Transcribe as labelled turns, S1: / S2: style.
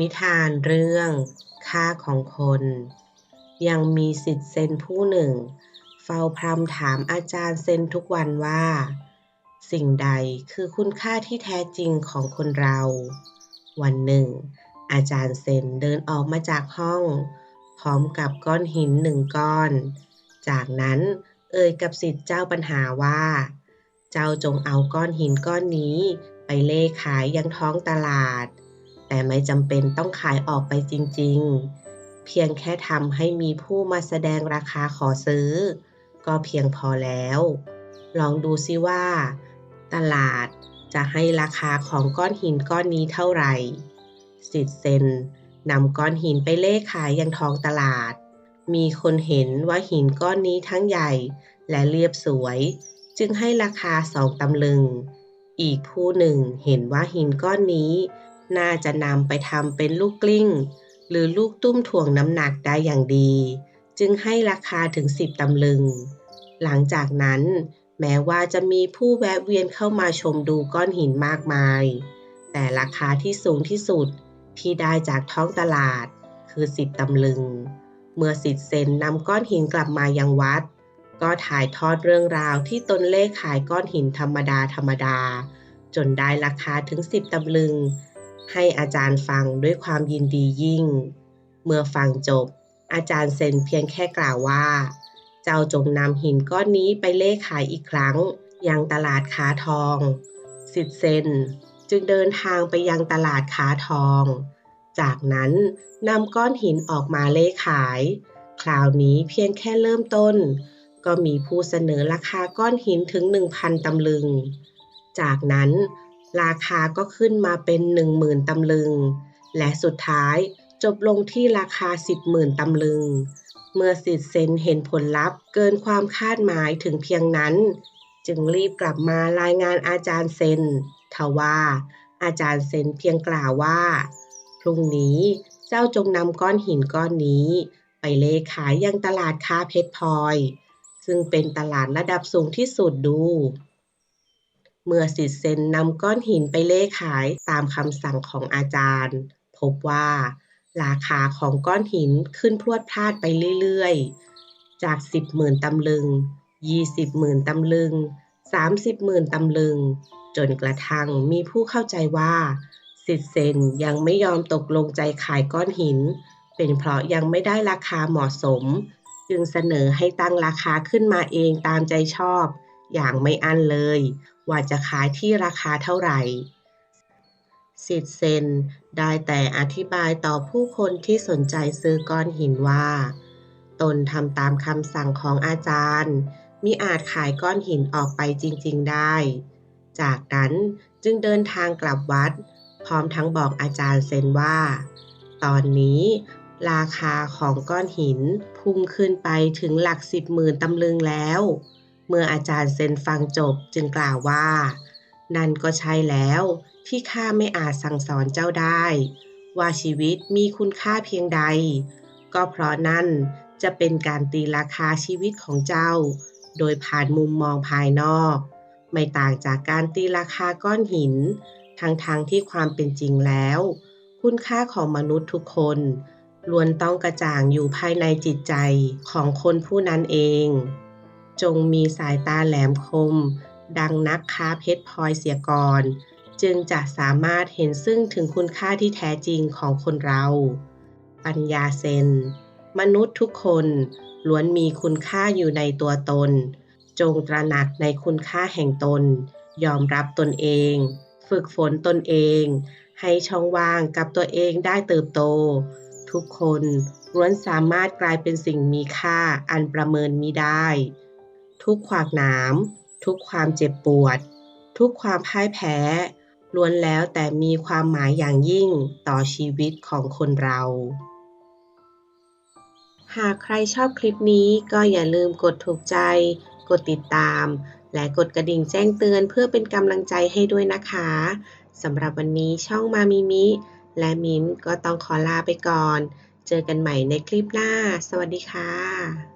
S1: นิทานเรื่องค่าของคน ยังมีสิทธิ์เซนผู้หนึ่ง เฝ้าพรำถามอาจารย์เซนทุกวันว่า สิ่งใดคือคุณค่าที่แท้จริงของคนเรา วันหนึ่ง อาจารย์เซนเดินออกมาจากห้อง พร้อมกับก้อนหินหนึ่งก้อน จากนั้นเอ่ยกับสิทธิ์เจ้าปัญหาว่า เจ้าจงเอาก้อนหินก้อนนี้ ไปเล่ขายยังท้องตลาด แต่ไม่จำเป็นต้องขายออกไปจริงๆ เพียงแค่ทำให้มีผู้มาแสดงราคาขอซื้อ ก็เพียงพอแล้ว ลองดูซิว่า ตลาดจะให้ราคาของก้อนหินก้อนนี้เท่าไหร่สิทธิ์เซนนำก้อนหินไปเล่ขายยังท้องตลาด มีคนเห็นว่าหินก้อนนี้ทั้งใหญ่และเรียบสวย จึงให้ราคาสองตำลึง อีกผู้หนึ่งเห็นว่าหินก้อนนี้ น่าจะนำไปทำเป็นลูกกลิ้ง หรือลูกตุ้มถ่วงน้ำหนักได้อย่างดี จึงให้ราคาถึงสิบตำลึง หลังจากนั้น แม้ว่าจะมีผู้แวะเวียนเข้ามาชมดูก้อนหินมากมาย แต่ราคาที่สูงที่สุดที่ได้จากท้องตลาด คือสิบตำลึง เมื่อสิทธิ์เซนนำก้อนหินกลับมายังวัด ก็ถ่ายทอดเรื่องราวที่ตนเลขขายก้อนหินธรรมดาธรรมดา จนได้ราคาถึงสิบตำลึง ให้อาจารย์ฟังด้วยความยินดียิ่ง เมื่อฟังจบ อาจารย์เซนเพียงแค่กล่าวว่า เจ้าจงนำหินก้อนนี้ไปเล่ขายอีกครั้ง ยังตลาดค้าทอง สิทธิเซนจึงเดินทางไปยังตลาดค้าทอง จากนั้นนำก้อนหินออกมาเล่ขาย คราวนี้เพียงแค่เริ่มต้น ก็มีผู้เสนอราคาก้อนหินถึง 1,000ตำลึง จากนั้น ราคาก็ขึ้นมาเป็น 10,000ตำลึง และสุดท้ายจบลงที่ราคา 10,000ตำลึง เมื่อสิทธิ์เซนเห็นผลลัพธ์เกินความคาดหมายถึงเพียงนั้น จึงรีบกลับมารายงานอาจารย์เซนทว่าอาจารย์เซนเพียงกล่าวว่า พรุ่งนี้เจ้าจงนำก้อนหินก้อนนี้ ไปเลขายยังตลาดค้าเพชรพลอย ซึ่งเป็นตลาดระดับสูงที่สุดดู เมื่อสิทธิ์เซนนำก้อนหินไปเล่ขายตามคำสั่งของอาจารย์ พบว่าราคาของก้อนหินขึ้นพรวดพลาดไปเรื่อยๆ จาก 10หมื่นตำลึง 20หมื่นตำลึง 30หมื่นตำลึง จนกระทั่งมีผู้เข้าใจว่า สิทธิ์เซนยังไม่ยอมตกลงใจขายก้อนหิน เป็นเพราะยังไม่ได้ราคาเหมาะสม จึงเสนอให้ตั้งราคาขึ้นมาเองตามใจชอบ อย่างไม่อั้นเลย ว่าจะขายที่ราคาเท่าไหร่สิทธิ์เซนได้แต่อธิบายต่อผู้คนที่สนใจซื้อก้อนหินว่า ตนทำตามคำสั่งของอาจารย์ มิอาจขายก้อนหินออกไปจริง ๆได้ จากนั้นจึงเดินทางกลับวัด พร้อมทั้งบอกอาจารย์เซนว่า ตอนนี้ราคาของก้อนหินพุ่งขึ้นไปถึงหลักสิบหมื่นตำลึงแล้ว เมื่ออาจารย์เซนฟังจบจึงกล่าวว่า นั่นก็ใช่แล้วที่ข้าไม่อาจสั่งสอนเจ้าได้ ว่าชีวิตมีคุณค่าเพียงใด ก็เพราะนั่นจะเป็นการตีราคาชีวิตของเจ้า โดยผ่านมุมมองภายนอก ไม่ต่างจากการตีราคาก้อนหิน ทั้งๆทที่ความเป็นจริงแล้ว คุณค่าของมนุษย์ทุกคนล้วนต้องกระจ่างอยู่ภายในจิตใจของคนผู้นั้นเอง จงมีสายตาแหลมคม ดังนักค้าเพชรพลอยเสียก่อน จึงจะสามารถเห็นซึ่งถึงคุณค่าที่แท้จริงของคนเรา ปัญญาเซน มนุษย์ทุกคนล้วนมีคุณค่าอยู่ในตัวตน จงตระหนักในคุณค่าแห่งตน ยอมรับตนเอง ฝึกฝนตนเอง ให้ช่องว่างกับตัวเองได้เติบโต ทุกคนล้วนสามารถกลายเป็นสิ่งมีค่าอันประเมินมิได้ ทุกขวากหนาม ทุกความเจ็บปวด ทุกความพ่ายแพ้ ล้วนแล้วแต่มีความหมายอย่างยิ่งต่อชีวิตของคนเรา หากใครชอบคลิปนี้ก็อย่าลืมกดถูกใจ กดติดตาม และกดกระดิ่งแจ้งเตือนเพื่อเป็นกำลังใจให้ด้วยนะคะสำหรับวันนี้ช่องมามิมิ และมิมก็ต้องขอลาไปก่อน เจอกันใหม่ในคลิปหน้า สวัสดีค่ะ